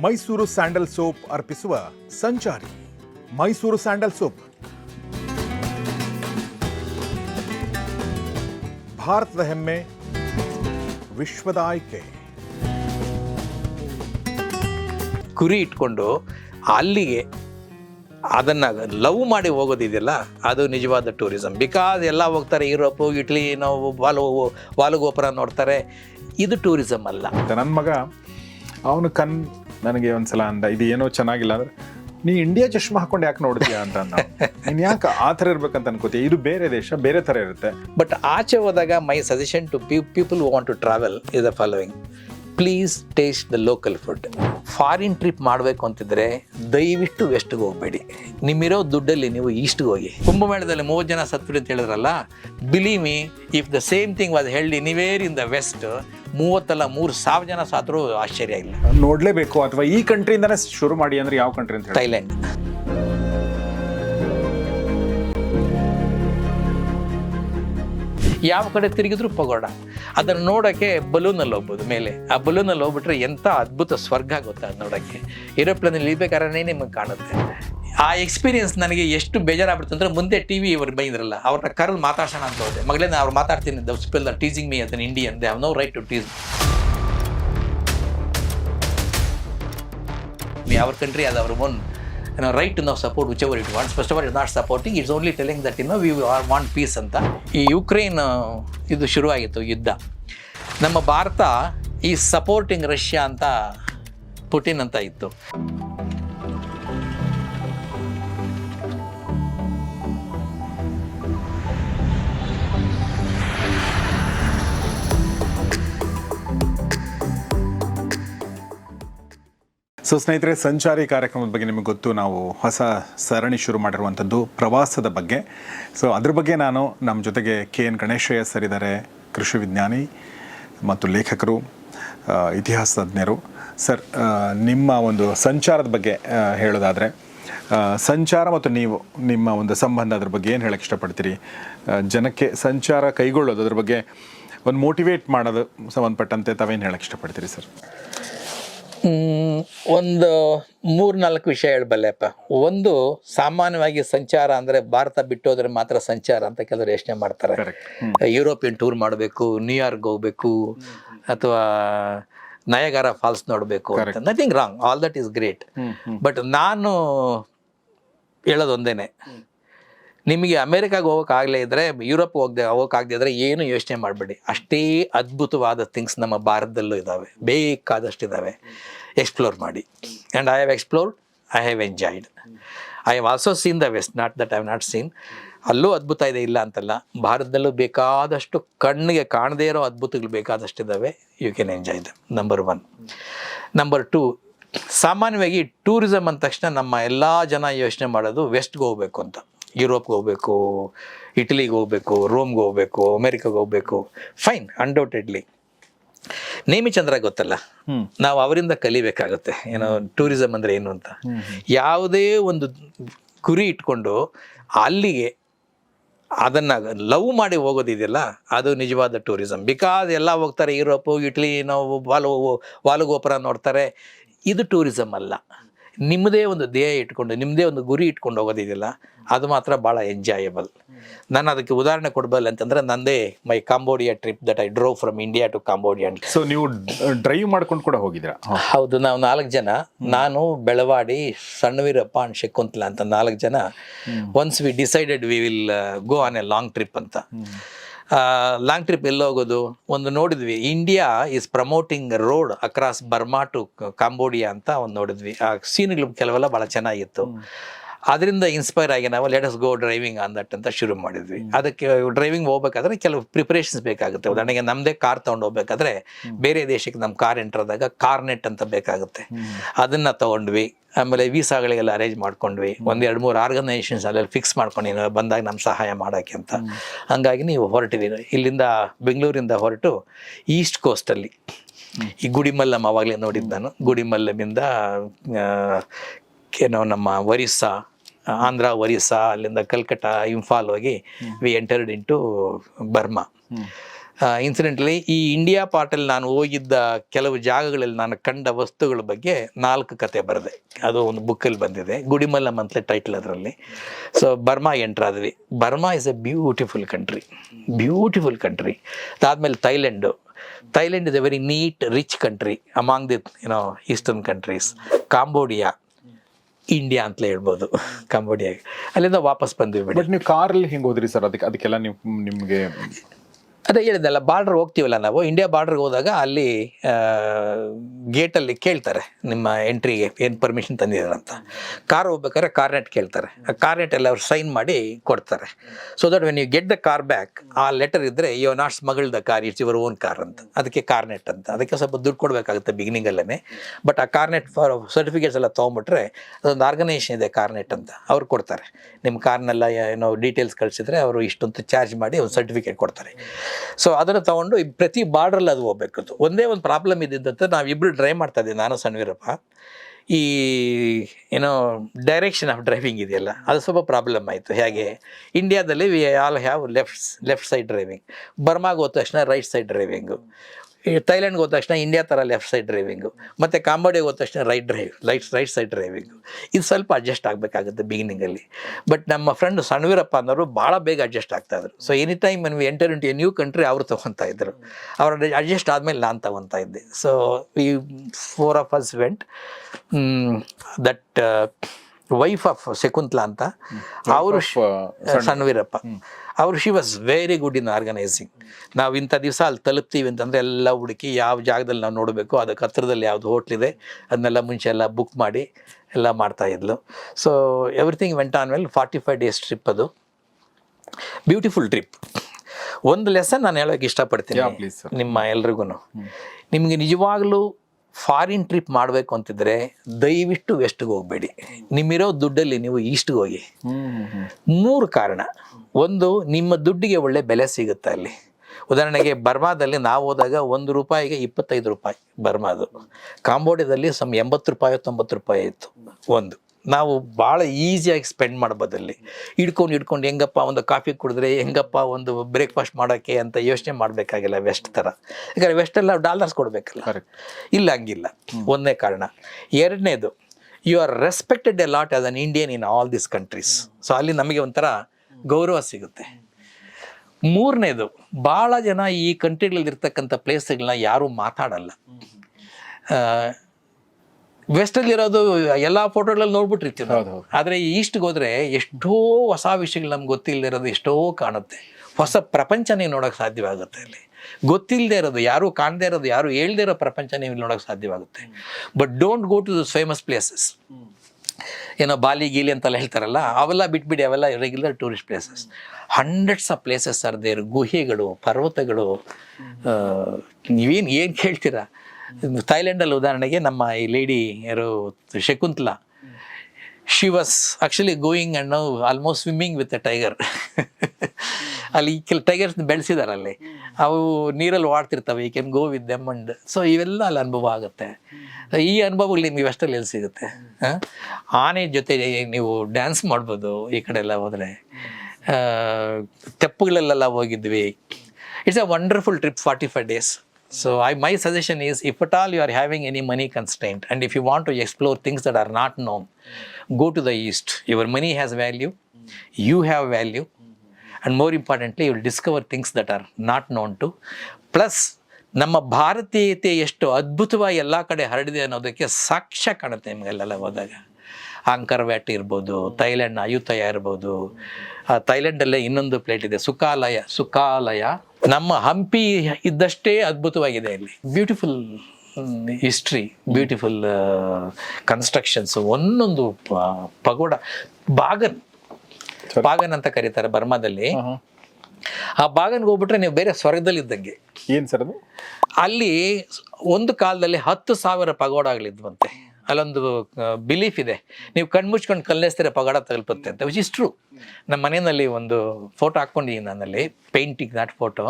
Mysuru sandal soap ಅರ್ಪಿಸುವ ಸಂಚಾರಿ. Mysuru sandal soap. ಭಾರತದ ಹೆಮ್ಮೆ ವಿಶ್ವದ ಆಯ್ಕೆ. ಕುರಿ ಇಟ್ಕೊಂಡು ಅಲ್ಲಿಗೆ ಅದನ್ನ ಲವ್ ಮಾಡಿ ಹೋಗೋದಿದೆಯಲ್ಲ ಅದು ನಿಜವಾದ ಟೂರಿಸಂ. ಬಿಕಾಸ್ ಎಲ್ಲ ಹೋಗ್ತಾರೆ ಯುರೋಪು ಇಟ್ಲಿ ನಾವು ವಾಲು ವಾಲುಗೋಪುರ ನೋಡ್ತಾರೆ. ಇದು ಟೂರಿಸಂ ಅಲ್ಲ. ನನ್ನ ಮಗ ಅವನು ಕಣ್ ನನಗೆ ಒಂದ್ಸಲ ಅಂದ, ಇದು ಏನೋ ಚೆನ್ನಾಗಿಲ್ಲ ಅಂದ್ರೆ, ನೀ ಇಂಡಿಯಾ ಚಶ್ಮಾ ಹಾಕೊಂಡು ಯಾಕೆ ನೋಡ್ತೀಯಾ ಅಂತ ನೀನು ಯಾಕೆ ಆ ಥರ ಇರ್ಬೇಕಂತ ಅನ್ಕೋತೀಯ? ಇದು ಬೇರೆ ದೇಶ, ಬೇರೆ ಥರ ಇರುತ್ತೆ. ಬಟ್ ಆಚೆ ಹೋದಾಗ my suggestion to people want to travel is the following please taste the local food foreign trip ಮಾಡಬೇಕು ಅಂತಿದ್ರೆ ದಯವಿಟ್ಟು ವೆಸ್ಟ್ಗೆ ಹೋಗಬೇಡಿ. ನಿಮ್ಮಿರೋ ದುಡ್ಡಲ್ಲಿ ನೀವು ಈಸ್ಟ್ಗೆ ಹೋಗಿ. ಕುಂಭಮೇಳದಲ್ಲಿ ಮೂವತ್ತು ಜನ ಸತ್ಬಿಡಿ ಅಂತ ಹೇಳಿದ್ರಲ್ಲ believe me if the same thing was held anywhere in the west ಮೂವತ್ತಲ್ಲ ಮೂರು ಸಾವಿರ ಜನ ಸಾತ್ರೂ ಆಶ್ಚರ್ಯ ಇಲ್ಲ. ನೋಡಲೇಬೇಕು ಅಥವಾ ಈ ಕಂಟ್ರಿಯಿಂದಾನೇ ಶುರು ಮಾಡಿ ಅಂದ್ರೆ ಯಾವ ಕಂಟ್ರಿ ಅಂತ ಹೇಳಿ. ಥೈಲ್ಯಾಂಡ್ ಯಾವ ಕಡೆ ತಿರುಗಿದ್ರು ಪಗೋಡ. ಅದನ್ನು ನೋಡೋಕ್ಕೆ ಬಲೂನಲ್ಲಿ ಹೋಗ್ಬೋದು ಮೇಲೆ. ಆ ಬಲೂನಲ್ಲಿ ಹೋಗ್ಬಿಟ್ರೆ ಎಂಥ ಅದ್ಭುತ ಸ್ವರ್ಗ ಗೊತ್ತಾ ಅದು ನೋಡೋಕ್ಕೆ ಏರೋಪ್ಲೇನಲ್ಲಿ ಇಳಿಬೇಕಾದ್ರೆ ನಿಮಗೆ ಕಾಣುತ್ತೆ. ಆ ಎಕ್ಸ್ಪೀರಿಯನ್ಸ್ ನನಗೆ ಎಷ್ಟು ಬೇಜಾರಾಗ್ಬಿಡ್ತು ಅಂದ್ರೆ ಮುಂದೆ ಟಿ ವಿ ಇವ್ರು ಬೈದ್ರಲ್ಲ ಅವ್ರನ್ನ ಕರೆದು ಮಾತಾಡ್ಸೋಣ ಅಂತ ಹೋದೆ. ಮಗಳೇ ಅವ್ರು ಮಾತಾಡ್ತೀನಿ. ದ ಟೀಸಿಂಗ್ ಮೀ ಅಂತ Indian they have no right to tease ಯಾವ ಕಂಟ್ರಿ ಅದು ಅವ್ರ own you know right to know support whichever it want first of all it not supporting it's only telling that ಇನ್ನೋ we want peace ಅಂತ. ಈ Ukraine ಇದು ಶುರುವಾಗಿತ್ತು ಯುದ್ಧ. ನಮ್ಮ ಭಾರತ ಈ ಸಪೋರ್ಟಿಂಗ್ ರಷ್ಯಾ ಅಂತ ಪುಟಿನ್ ಅಂತ ಇತ್ತು. ಸೊ, ಸ್ನೇಹಿತರೆ, ಸಂಚಾರಿ ಕಾರ್ಯಕ್ರಮದ ಬಗ್ಗೆ ನಿಮಗೆ ಗೊತ್ತು, ನಾವು ಹೊಸ ಸರಣಿ ಶುರು ಮಾಡಿರುವಂಥದ್ದು ಪ್ರವಾಸದ ಬಗ್ಗೆ. ಸೊ, ಅದ್ರ ಬಗ್ಗೆ ನಾನು ನಮ್ಮ ಜೊತೆಗೆ ಕೆ ಎನ್ ಗಣೇಶಯ್ಯ ಸರ್ ಇದ್ದಾರೆ, ಕೃಷಿ ವಿಜ್ಞಾನಿ ಮತ್ತು ಲೇಖಕರು ಇತಿಹಾಸ ತಜ್ಞರು. ಸರ್ ನಿಮ್ಮ ಒಂದು ಸಂಚಾರದ ಬಗ್ಗೆ ಹೇಳೋದಾದರೆ ಸಂಚಾರ ಮತ್ತು ನೀವು, ನಿಮ್ಮ ಒಂದು ಸಂಬಂಧ ಅದ್ರ ಬಗ್ಗೆ ಏನು ಹೇಳಕ್ಕೆ ಇಷ್ಟಪಡ್ತೀರಿ? ಜನಕ್ಕೆ ಸಂಚಾರ ಕೈಗೊಳ್ಳೋದು ಅದ್ರ ಬಗ್ಗೆ ಒಂದು ಮೋಟಿವೇಟ್ ಮಾಡೋದು ಸಂಬಂಧಪಟ್ಟಂತೆ ತಾವೇನು ಹೇಳಕ್ಕೆ ಇಷ್ಟಪಡ್ತೀರಿ ಸರ್? ಒಂದು ಮೂರು ನಾಲ್ಕು ವಿಷಯ ಹೇಳಬಲ್ಲೆಪ್ಪ. ಒಂದು ಸಾಮಾನ್ಯವಾಗಿ ಸಂಚಾರ ಅಂದರೆ ಭಾರತ ಬಿಟ್ಟೋದ್ರೆ ಮಾತ್ರ ಸಂಚಾರ ಅಂತ ಕೆಲವರು ಯೋಚನೆ ಮಾಡ್ತಾರೆ. ಯುರೋಪಿಯನ್ ಟೂರ್ ಮಾಡಬೇಕು ನ್ಯೂಯಾರ್ಕ್ ಹೋಗ್ಬೇಕು ಅಥವಾ ನಯಗಾರ ಫಾಲ್ಸ್ ನೋಡಬೇಕು ಅಂತ. Nothing wrong all that is great but ನಾನು ಹೇಳೋದು ಒಂದೇನೆ. ನಿಮಗೆ ಅಮೇರಿಕಾಗೆ ಹೋಗೋಕ್ಕಾಗಲೇ ಇದ್ದರೆ ಯುರೋಪ್ ಹೋಗದೆ ಹೋಗೋಕ್ಕಾಗದೇ ಇದ್ದರೆ ಏನು ಯೋಚನೆ ಮಾಡಬೇಡಿ. ಅಷ್ಟೇ ಅದ್ಭುತವಾದ ಥಿಂಗ್ಸ್ ನಮ್ಮ ಭಾರತದಲ್ಲೂ ಇದ್ದಾವೆ ಬೇಕಾದಷ್ಟು ಇದ್ದಾವೆ ಎಕ್ಸ್ಪ್ಲೋರ್ ಮಾಡಿ. And I have explored I have enjoyed I have also seen the west not that I have not seen ಅಲ್ಲೂ ಅದ್ಭುತ ಇದೆ, ಇಲ್ಲ ಅಂತಲ್ಲ. ಭಾರತದಲ್ಲೂ ಬೇಕಾದಷ್ಟು ಕಣ್ಣಿಗೆ ಕಾಣದೇ ಇರೋ ಅದ್ಭುತಗಳು ಬೇಕಾದಷ್ಟು ಇದ್ದಾವೆ you can enjoy them number one number two ಸಾಮಾನ್ಯವಾಗಿ ಟೂರಿಸಮ್ ಅಂದ ತಕ್ಷಣ ನಮ್ಮ ಎಲ್ಲ ಜನ ಯೋಚನೆ ಮಾಡೋದು ವೆಸ್ಟ್ಗೆ ಹೋಗ್ಬೇಕು ಅಂತ. ಯುರೋಪ್ಗೆ ಹೋಗ್ಬೇಕು ಇಟಲಿಗೆ ಹೋಗ್ಬೇಕು ರೋಮ್ಗೆ ಹೋಗ್ಬೇಕು ಅಮೇರಿಕಾಗೆ ಹೋಗ್ಬೇಕು. ಫೈನ್ ಅನ್ಡೌಟೆಡ್ಲಿ ನೇಮಿಚಂದ್ರ ಗೊತ್ತಲ್ಲ? ನಾವು ಅವರಿಂದ ಕಲಿಬೇಕಾಗುತ್ತೆ. ಏನೋ ಟೂರಿಸಮ್ ಅಂದರೆ ಏನು ಅಂತ. ಯಾವುದೇ ಒಂದು ಗುರಿ ಇಟ್ಕೊಂಡು ಅಲ್ಲಿಗೆ ಅದನ್ನು ಲವ್ ಮಾಡಿ ಹೋಗೋದಿದೆಯಲ್ಲ ಅದು ನಿಜವಾದ ಟೂರಿಸಂ ಬಿಕಾಸ್ ಎಲ್ಲ ಹೋಗ್ತಾರೆ ಯುರೋಪು ಇಟ್ಲಿ ನಾವು ವಾಲು ವಾಲುಗೋಪುರ ನೋಡ್ತಾರೆ. ಇದು ಟೂರಿಸಂ ಅಲ್ಲ. ನಿಮ್ಮದೇ ಒಂದು ಧ್ಯೇಯ ಇಟ್ಕೊಂಡು ನಿಮ್ಮದೇ ಒಂದು ಗುರಿ ಇಟ್ಕೊಂಡು ಹೋಗೋದಿದೆಯಲ್ಲ ಅದು ಮಾತ್ರ ಭಾಳ ಎಂಜಾಯಬಲ್ ನಾನು ಅದಕ್ಕೆ ಉದಾಹರಣೆ ಕೊಡಬಲ್ಲ ಅಂತಂದ್ರೆ ನಂದೇ my Cambodia trip that I drove from India to Cambodia so ನೀವು ಡ್ರೈವ್ ಮಾಡ್ಕೊಂಡು ಕೂಡ ಹೋಗಿದ್ರ ಹೌದು ನಾವು ನಾಲ್ಕು ಜನ. ನಾನು ಬೆಳವಾಡಿ ಸಣ್ಣವೀರಪ್ಪ ಅಂಡ್ ಶಕುಂತಲ ಅಂತ ನಾಲ್ಕು ಜನ. Once we decided we will go on a long trip ಅಂತ. ಲಾಂಗ್ ಟ್ರಿಪ್ ಎಲ್ಲಿ ಹೋಗೋದು ಒಂದು ನೋಡಿದ್ವಿ. India is promoting road across Burma to Cambodia ಅಂತ ಒಂದು ನೋಡಿದ್ವಿ. ಆ ಸೀನ್ಗಳು ಕೆಲವೆಲ್ಲ ಭಾಳ ಚೆನ್ನಾಗಿತ್ತು. ಅದರಿಂದ ಇನ್ಸ್ಪೈರ್ ಆಗಿ ನಾವು let's go driving on that ಅಂತ ಶುರು ಮಾಡಿದ್ವಿ. ಅದಕ್ಕೆ ಡ್ರೈವಿಂಗ್ ಹೋಗ್ಬೇಕಾದ್ರೆ ಕೆಲವು ಪ್ರಿಪರೇಷನ್ಸ್ ಬೇಕಾಗುತ್ತೆ. ಉದಾಹರಣೆಗೆ ನಮ್ಮದೇ ಕಾರ್ ತೊಗೊಂಡು ಹೋಗ್ಬೇಕಾದ್ರೆ ಬೇರೆ ದೇಶಕ್ಕೆ ನಮ್ಮ ಕಾರ್ ಎಂಟ್ರಾದಾಗ ಕಾರ್ನೆಟ್ ಅಂತ ಬೇಕಾಗುತ್ತೆ. ಅದನ್ನ ತಗೊಂಡ್ವಿ. ಆಮೇಲೆ ವೀಸಾಗಳಿಗೆಲ್ಲ ಅರೇಂಜ್ ಮಾಡ್ಕೊಂಡ್ವಿ. ಒಂದ್ ಎರಡು ಮೂರು ಆರ್ಗನೈಸೇಷನ್ಸ್ ಅಲ್ಲೆಲ್ಲ ಫಿಕ್ಸ್ ಮಾಡ್ಕೊಂಡು ಬಂದಾಗ ನಮ್ಮ ಸಹಾಯ ಮಾಡೋಕ್ಕೆ ಅಂತ. ಹಂಗಾಗಿ ನೀವು ಹೊರಟಿದ್ದೀವಿ ಇಲ್ಲಿಂದ ಬೆಂಗಳೂರಿಂದ ಹೊರಟು ಈಸ್ಟ್ ಕೋಸ್ಟಲ್ಲಿ ಈ ಗುಡಿಮಲ್ಲಮ್ ಅವಾಗಲೇ ನೋಡಿದ್ದು ನಾನು. ಗುಡಿಮಲ್ಲಮಿಂದ ಏನೋ ನಮ್ಮ ಒರಿಸ್ಸಾ ಆಂಧ್ರ ಒರಿಸ್ಸಾ ಅಲ್ಲಿಂದ ಕಲ್ಕಟ್ಟ ಇಂಫಾಲ್ ಹೋಗಿ we entered into Burma. Incidentally ಈ ಇಂಡಿಯಾ ಪಾರ್ಟಲ್ಲಿ ನಾನು ಹೋಗಿದ್ದ ಕೆಲವು ಜಾಗಗಳಲ್ಲಿ ನಾನು ಕಂಡ ವಸ್ತುಗಳ ಬಗ್ಗೆ ನಾಲ್ಕು ಕತೆ ಬರೆದೆ. ಅದು ಒಂದು ಬುಕ್ಕಲ್ಲಿ ಬಂದಿದೆ. ಗುಡಿಮಲ್ಲ ಅಂತಲೇ ಟೈಟ್ಲ್ ಅದರಲ್ಲಿ. ಸೊ ಬರ್ಮಾ ಎಂಟ್ರ್ ಆದ್ವಿ. Burma is a beautiful country beautiful country ಅದಾದಮೇಲೆ Thailand Thailand is a very neat rich country among the you know eastern countries Cambodia India ಅಂತಲೇ ಹೇಳ್ಬೋದು ಕಂಬೋಡಿಯಾಗೆ ಅಲ್ಲಿಂದ ವಾಪಸ್ ಬಂದ್ವಿ ಬಟ್ ನೀವು ಕಾರಲ್ಲಿ ಹೆಂಗೆ ಹೋದ್ರಿ ಸರ್? ಅದಕ್ಕೆ ಅದಕ್ಕೆಲ್ಲ ನೀವು ನಿಮ್ಗೆ ಅದೇ ಹೇಳಿದ್ನಲ್ಲ, ಬಾರ್ಡರ್ ಹೋಗ್ತೀವಲ್ಲ ನಾವು? ಇಂಡಿಯಾ ಬಾರ್ಡರ್ಗೆ ಹೋದಾಗ ಅಲ್ಲಿ ಗೇಟಲ್ಲಿ ಕೇಳ್ತಾರೆ, ನಿಮ್ಮ ಎಂಟ್ರಿಗೆ ಏನು ಪರ್ಮಿಷನ್ ಅಂತ. ಕಾರ್ ಹೋಗ್ಬೇಕಾದ್ರೆ ಕಾರ್ನೆಟ್ ಕೇಳ್ತಾರೆ. ಆ ಕಾರ್ನೆಟ್ ಎಲ್ಲ ಅವ್ರು ಸೈನ್ ಮಾಡಿ ಕೊಡ್ತಾರೆ. So that when you get the car back ಆ ಲೆಟರ್ ಇದ್ದರೆ you not smuggle the car it's your own car ಅಂತ. ಅದಕ್ಕೆ ಕಾರ್ನೆಟ್ ಅಂತ. ಅದಕ್ಕೆ ಸ್ವಲ್ಪ ದುಡ್ಡು ಕೊಡಬೇಕಾಗುತ್ತೆ ಬಿಗಿನಿಂಗಲ್ಲೇ ಬಟ್ ಆ ಕಾರ್ನೆಟ್ ಫಾರ್ ಸರ್ಟಿಫಿಕೇಟ್ಸ್ ಎಲ್ಲ ತೊಗೊಂಬಿಟ್ರೆ, ಅದೊಂದು ಆರ್ಗನೈಸೇಷನ್ ಇದೆ ಕಾರ್ನೆಟ್ ಅಂತ. ಅವ್ರು ಕೊಡ್ತಾರೆ. ನಿಮ್ಮ ಕಾರ್ನೆಲ್ಲ ಏನೋ ಡೀಟೇಲ್ಸ್ ಕಳಿಸಿದ್ರೆ, ಅವರು ಇಷ್ಟೊಂದು ಚಾರ್ಜ್ ಮಾಡಿ ಒಂದು ಸರ್ಟಿಫಿಕೇಟ್ ಕೊಡ್ತಾರೆ. ಸೊ ಅದನ್ನು ತಗೊಂಡು ಪ್ರತಿ ಬಾರ್ಡ್ರಲ್ಲಿ ಅದು ಹೋಗ್ಬೇಕು ಒಂದೇ ಒಂದು ಪ್ರಾಬ್ಲಮ್ ಇದ್ದಿದ್ದಂತ ಇಬ್ರು ಡ್ರೈವ್ ಮಾಡ್ತಾ ಇದ್ದೀವಿ ನಾನು ಸಣ್ವೀರಪ್ಪ ಈ, ಏನೋ ಡೈರೆಕ್ಷನ್ ಆಫ್ ಡ್ರೈವಿಂಗ್ ಇದೆಯಲ್ಲ, ಅದು ಸ್ವಲ್ಪ ಪ್ರಾಬ್ಲಮ್ ಆಯಿತು. ಹೇಗೆ? ಇಂಡಿಯಾದಲ್ಲಿ we all have left left side driving ಬರ್ಮಾಗೆ ಹೋದ ತಕ್ಷಣ ರೈಟ್ ಸೈಡ್ ಡ್ರೈವಿಂಗು ಈ ಥೈಲ್ಯಾಂಡ್ಗೆ ಹೋದ ತಕ್ಷಣ ಇಂಡಿಯಾ ಥರ ಲೆಫ್ಟ್ ಸೈಡ್ ಡ್ರೈವಿಂಗು ಮತ್ತು ಕಾಂಬೋಡಿಯಾಗೆ ಹೋದ ತಕ್ಷಣ right drive right right side driving ಇದು ಸ್ವಲ್ಪ ಅಡ್ಜಸ್ಟ್ ಆಗಬೇಕಾಗುತ್ತೆ ಬಿಗಿನಿಂಗಲ್ಲಿ ಬಟ್ ನಮ್ಮ ಫ್ರೆಂಡ್ ಸಣ್ವೀರಪ್ಪ ಅನ್ನೋರು ಭಾಳ ಬೇಗ adjust ಆಗ್ತಾಯಿದ್ರು so any time we enter into a new country ಅವ್ರು ತೊಗೊತಾ ಇದ್ದರು ಅವ್ರು ಅಡ್ಜಸ್ಟ್ ಆದಮೇಲೆ ನಾನು ತೊಗೊತಾ ಇದ್ದೆ. ಸೊ ಈ four of us went that wife of Shakuntala ಅಂತ. ಅವರು ಸಣ್ವೀರಪ್ಪ ಅವರು she was very good in organising ನಾವು ಇಂಥ ದಿವಸ ಅಲ್ಲಿ ತಲುಪ್ತೀವಿ ಅಂತಂದರೆ ಎಲ್ಲ ಹುಡುಕಿ ಯಾವ ಜಾಗದಲ್ಲಿ ನಾವು ನೋಡಬೇಕು ಅದಕ್ಕೆ ಹತ್ರದಲ್ಲಿ ಯಾವುದು ಹೋಟ್ಲಿದೆ ಅದನ್ನೆಲ್ಲ ಮುಂಚೆ ಎಲ್ಲ ಬುಕ್ ಮಾಡಿ ಎಲ್ಲ ಮಾಡ್ತಾಯಿದ್ಲು so everything went on well forty five days trip ಅದು. ಬ್ಯೂಟಿಫುಲ್ ಟ್ರಿಪ್ ಒಂದು ಲೆಸನ್ ನಾನು ಹೇಳೋಕೆ ಇಷ್ಟಪಡ್ತೀನಿ ನಿಮ್ಮ ಎಲ್ರಿಗೂ ನಿಮಗೆ ನಿಜವಾಗ್ಲೂ ಫಾರಿನ್ ಟ್ರಿಪ್ ಮಾಡಬೇಕು ಅಂತಿದ್ರೆ ದಯವಿಟ್ಟು ವೆಸ್ಟ್ಗೆ ಹೋಗಬೇಡಿ. ನಿಮ್ಮಿರೋ ದುಡ್ಡಲ್ಲಿ ನೀವು ಈಸ್ಟ್ಗೆ ಹೋಗಿ. ಮೂರು ಕಾರಣ. ಒಂದು ನಿಮ್ಮ ದುಡ್ಡಿಗೆ ಒಳ್ಳೆ ಬೆಲೆ ಸಿಗುತ್ತೆ ಅಲ್ಲಿ. ಉದಾಹರಣೆಗೆ ಬರ್ಮಾದಲ್ಲಿ ನಾವು ಹೋದಾಗ ಒಂದು ರೂಪಾಯಿಗೆ ಇಪ್ಪತ್ತೈದು ರೂಪಾಯಿ ಬರ್ಮಾದು. ಕಾಂಬೋಡಿಯಾದಲ್ಲಿ ಸಮ್ ಎಂಬತ್ತು ರೂಪಾಯಿ ತೊಂಬತ್ತು ರೂಪಾಯಿ ಇತ್ತು. ಒಂದು. ನಾವು ಭಾಳ ಈಸಿಯಾಗಿ ಸ್ಪೆಂಡ್ ಮಾಡ್ಬೋದು ಅಲ್ಲಿ ಹಿಡ್ಕೊಂಡು ಹಿಡ್ಕೊಂಡು ಹೆಂಗಪ್ಪ ಒಂದು ಕಾಫಿ ಕುಡಿದ್ರೆ ಹೆಂಗಪ್ಪ ಒಂದು ಬ್ರೇಕ್ಫಾಸ್ಟ್ ಮಾಡೋಕ್ಕೆ ಅಂತ ಯೋಚನೆ ಮಾಡಬೇಕಾಗಿಲ್ಲ ವೆಸ್ಟ್ ಥರ. ಯಾಕಂದರೆ ವೆಸ್ಟಲ್ಲಿ ನಾವು ಡಾಲರ್ಸ್ ಕೊಡಬೇಕಲ್ಲ. ಇಲ್ಲ ಹಂಗಿಲ್ಲ. ಒಂದನೇ ಕಾರಣ. ಎರಡನೇದು you are respected a lot as an Indian in all this countries so ಅಲ್ಲಿ ನಮಗೆ ಒಂಥರ ಗೌರವ ಸಿಗುತ್ತೆ. ಮೂರನೇದು ಭಾಳ ಜನ ಈ ಕಂಟ್ರಿಗಳಲ್ಲಿ ಇರ್ತಕ್ಕಂಥ ಪ್ಲೇಸ್ಗಳನ್ನ ಯಾರೂ ಮಾತಾಡಲ್ಲ. ವೆಸ್ಟಲ್ಲಿ ಇರೋದು ಎಲ್ಲ ಫೋಟೋಗಳಲ್ಲಿ ನೋಡ್ಬಿಟ್ಟಿರ್ತೀವಿ ನಾವು. ಆದರೆ ಈಸ್ಟ್ಗೆ ಹೋದರೆ ಎಷ್ಟೋ ಹೊಸ ವಿಷಯಗಳು ನಮ್ಗೆ ಗೊತ್ತಿಲ್ಲದೆ ಇರೋದು ಎಷ್ಟೋ ಕಾಣುತ್ತೆ. ಹೊಸ ಪ್ರಪಂಚನೇ ನೋಡೋಕೆ ಸಾಧ್ಯವಾಗುತ್ತೆ ಅಲ್ಲಿ. ಗೊತ್ತಿಲ್ಲದೆ ಇರೋದು ಯಾರು ಕಾಣದೇ ಇರೋದು ಯಾರು ಹೇಳ್ದೇ ಇರೋ ಪ್ರಪಂಚ ನೀವು ನೋಡೋಕೆ ಸಾಧ್ಯವಾಗುತ್ತೆ. But don't go to those famous places ಏನೋ ಬಾಲಿ ಗೀಲಿ ಅಂತೆಲ್ಲ ಹೇಳ್ತಾರಲ್ಲ ಅವೆಲ್ಲ ಬಿಟ್ಬಿಡಿ ಅವೆಲ್ಲ regular tourist places hundreds of places are there ಗುಹೆಗಳು ಪರ್ವತಗಳು ನೀವೇನು ಏನು ಕೇಳ್ತೀರಾ? ಥೈಲ್ಯಾಂಡಲ್ಲಿ ಉದಾಹರಣೆಗೆ ನಮ್ಮ ಈ ಲೇಡಿ ಯಾರು Shakuntala she was actually going and now almost swimming with a tiger ಅಲ್ಲಿ ಕೆಲ ಟೈಗರ್ಸ್ ಬೆಳೆಸಿದಾರೆ ಅಲ್ಲಿ. ಅವು ನೀರಲ್ಲಿ ಓಡ್ತಿರ್ತವೆ ಈ can go with them and so ಇವೆಲ್ಲ ಅಲ್ಲಿ ಅನುಭವ ಆಗುತ್ತೆ. ಈ ಅನುಭವಗಳು ನಿಮಗೆ ಅಷ್ಟಲ್ಲಿ ಎಲ್ಲಿ ಸಿಗುತ್ತೆ? ಆನೆ ಜೊತೆ ನೀವು ಡ್ಯಾನ್ಸ್ ಮಾಡ್ಬೋದು ಈ ಕಡೆ ಎಲ್ಲ ಹೋದರೆ. ತೆಪ್ಪುಗಳಲ್ಲೆಲ್ಲ ಹೋಗಿದ್ವಿ. It's a wonderful trip forty five days so I my suggestion is if at all you are having any money constant and if you want to explore things that are not known go to the east. Your money has value. You have value. And more importantly, you will discover things that are not known to. Plus, ನಮ್ಮ ಭಾರತೀಯತೆ ಎಷ್ಟು ಅದ್ಭುತವಾಗಿ ಎಲ್ಲ ಕಡೆ ಹರಡಿದೆ ಅನ್ನೋದಕ್ಕೆ ಸಾಕ್ಷ್ಯ ಕಾಣುತ್ತೆ ನಿಮಗೆಲ್ಲ ಹೋದಾಗ. ಆಂಕರ್ ವ್ಯಾಟ್ ಇರ್ಬೋದು, ಥೈಲ್ಯಾಂಡ್ ಅಯುತಯ ಇರ್ಬೋದು. ಥೈಲ್ಯಾಂಡಲ್ಲೇ ಇನ್ನೊಂದು ಪ್ಲೇಟ್ ಇದೆ, ಸುಖಾಲಯ. ಸುಖಾಲಯ. ನಮ್ಮ ಹಂಪಿ ಇದ್ದಷ್ಟೇ ಅದ್ಭುತವಾಗಿದೆ ಇಲ್ಲಿ ಬ್ಯೂಟಿಫುಲ್ ಹಿಸ್ಟ್ರಿ ಬ್ಯೂಟಿಫುಲ್ ಕನ್ಸ್ಟ್ರಕ್ಷನ್ಸ್ ಒಂದೊಂದು ಪಗೋಡ ಬಾಗನ್. ಬಾಗನ್ ಅಂತ ಕರೀತಾರೆ ಬರ್ಮಾದಲ್ಲಿ. ಆ ಬಾಗನ್ಗೆ ಹೋಗ್ಬಿಟ್ರೆ ನೀವು ಬೇರೆ ಸ್ವರ್ಗದಲ್ಲಿ ಇದ್ದಂಗೆ ಏನ್ ಸರ್ ಅಲ್ಲಿ ಒಂದು ಕಾಲದಲ್ಲಿ ಹತ್ತು ಸಾವಿರ ಪಗೋಡಗಳಿದ್ವಂತೆ ಅಲ್ಲೊಂದು ಬಿಲೀಫ್ ಇದೆ. ನೀವು ಕಣ್ಮುಚ್ಕೊಂಡು ಕಲ್ಲೆಸ್ತಾರೆ ಪಗಡ ತಲುಪುತ್ತೆ ಅಂತ ವಿಚ್ ಇಸ್ ಟ್ರೂ ನಮ್ಮ ಮನೆಯಲ್ಲಿ ಒಂದು ಫೋಟೋ ಹಾಕ್ಕೊಂಡಿದ್ದೀನಿ ನನ್ನಲ್ಲಿ ಪೇಂಟಿಂಗ್ ನಾಟ್ ಫೋಟೋ